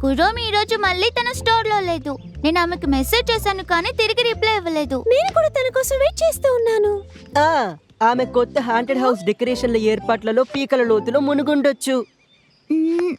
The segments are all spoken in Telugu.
కురోమి ఈరోజు మళ్ళీ తన స్టోర్లో లేదు. నేను ఆమెకు మెసేజ్ చేశాను కానీ తిరిగి రిప్లై ఇవ్వలేదు. నేను కూడా తన కోసం వెయిట్ చేస్తూ ఉన్నాను. ఆ, ఆమె కొత్త హాంటెడ్ హౌస్ డెకరేషన్ల ఏర్పాట్లలో పీకల లోతులో మునుగుండొచ్చు.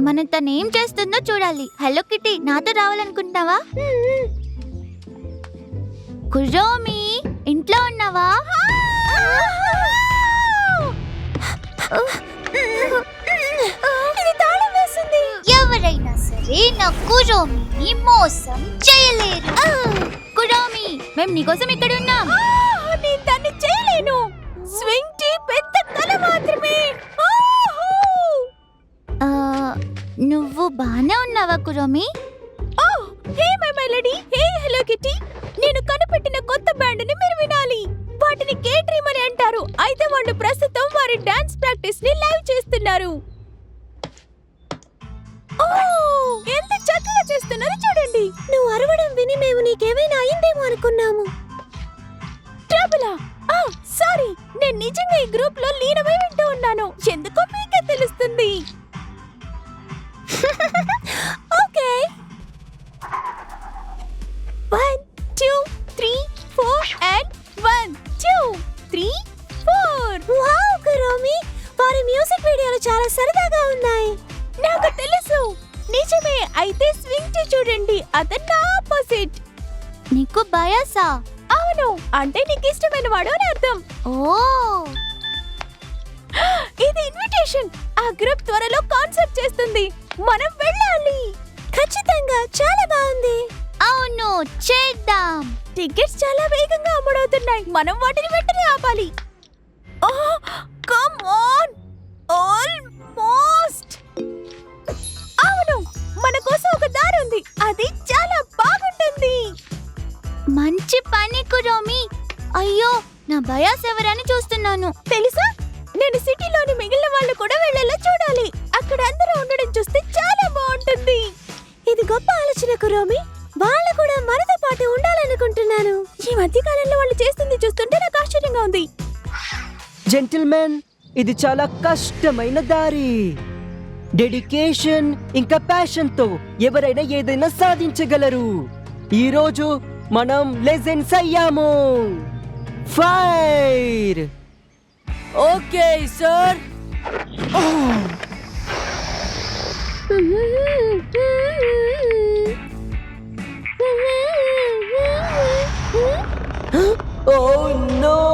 మనం తను ఏం చేస్తుందో చూడాలి. హలో కిట్టి నాతో రావాలనుకుంటావా కురోమి ఇంట్లో ఉన్నావా? ఎవరైనా సరే నా కురోమిని మోసం చేయలేరు. కురోమి మేము నీకోసం ఇక్కడ ఉన్నాం. నేను దాన్ని చేయలేను. స్వింగ్ టీ పెద్ద కల మాత్రమే. నువ్వు బానే ఉన్నావా Kuromi oh hey my my lady. Hey Hello Kitty. చేస్తున్నారు ఓ ఎంత చక్కగా చేస్తున్నారో చూడండి. నువ్వు అరవడం విని మేము నీకేమైనా అయిందేమో అనుకున్నాము. ట్రబులా? ఆ సారీ నేను నిజంగా ఈ గ్రూప్లో లీనమై వింటూ ఉన్నాను. ఎందుకో? చాలా సరదాగా ఉన్నాయి. నాకు తెలుసు. నిజమే అయితే స్వింగ్ చూడండి. అతను నా ఆపోజిట్ నీకు బయాసా అవును. అంటే నీకు ఇష్టమైన వాడు అని అర్థం. ఓ. ఇది ఇన్విటేషన్ ఆ గ్రూప్ త్వరలో కాన్సర్ట్ చేస్తుంది. మనం వెళ్ళాలి. ఖచ్చితంగా చాలా బాగుంది. అవును చేద్దాం. టికెట్స్ చాలా వేగంగా అమ్ముడవుతున్నాయి. మనం వాటిని వెంటనే ఆపాలి. నా బయాస్ ఎవరని చూస్తున్నాను. తెలుసా? నేను సిటీలోని మిగిలిన వాళ్ళు కూడా వెళ్ళేలా చూడాలి. అక్కడ అందరూ ఉండడం చూస్తే చాలా బాగుంటుంది. ఇది గొప్ప ఆలోచన కురోమి వాళ్ళు కూడా మనతో పాటు ఉండాలనుకుంటున్నాను. ఈ మధ్య కాలంలో వాళ్ళు చేస్తుంది చూస్తుంటే నాకు ఆశ్చర్యంగా ఉంది. జెంటిల్మెన్ ఇది చాలా కష్టమైన దారి. డెడికేషన్ ఇంకా ప్యాషన్తో ఎవరైనా ఏదైనా సాధించగలరు. ఈ రోజు మనం లెజెండ్స్ అయ్యాము. Fire okay sir oh no hello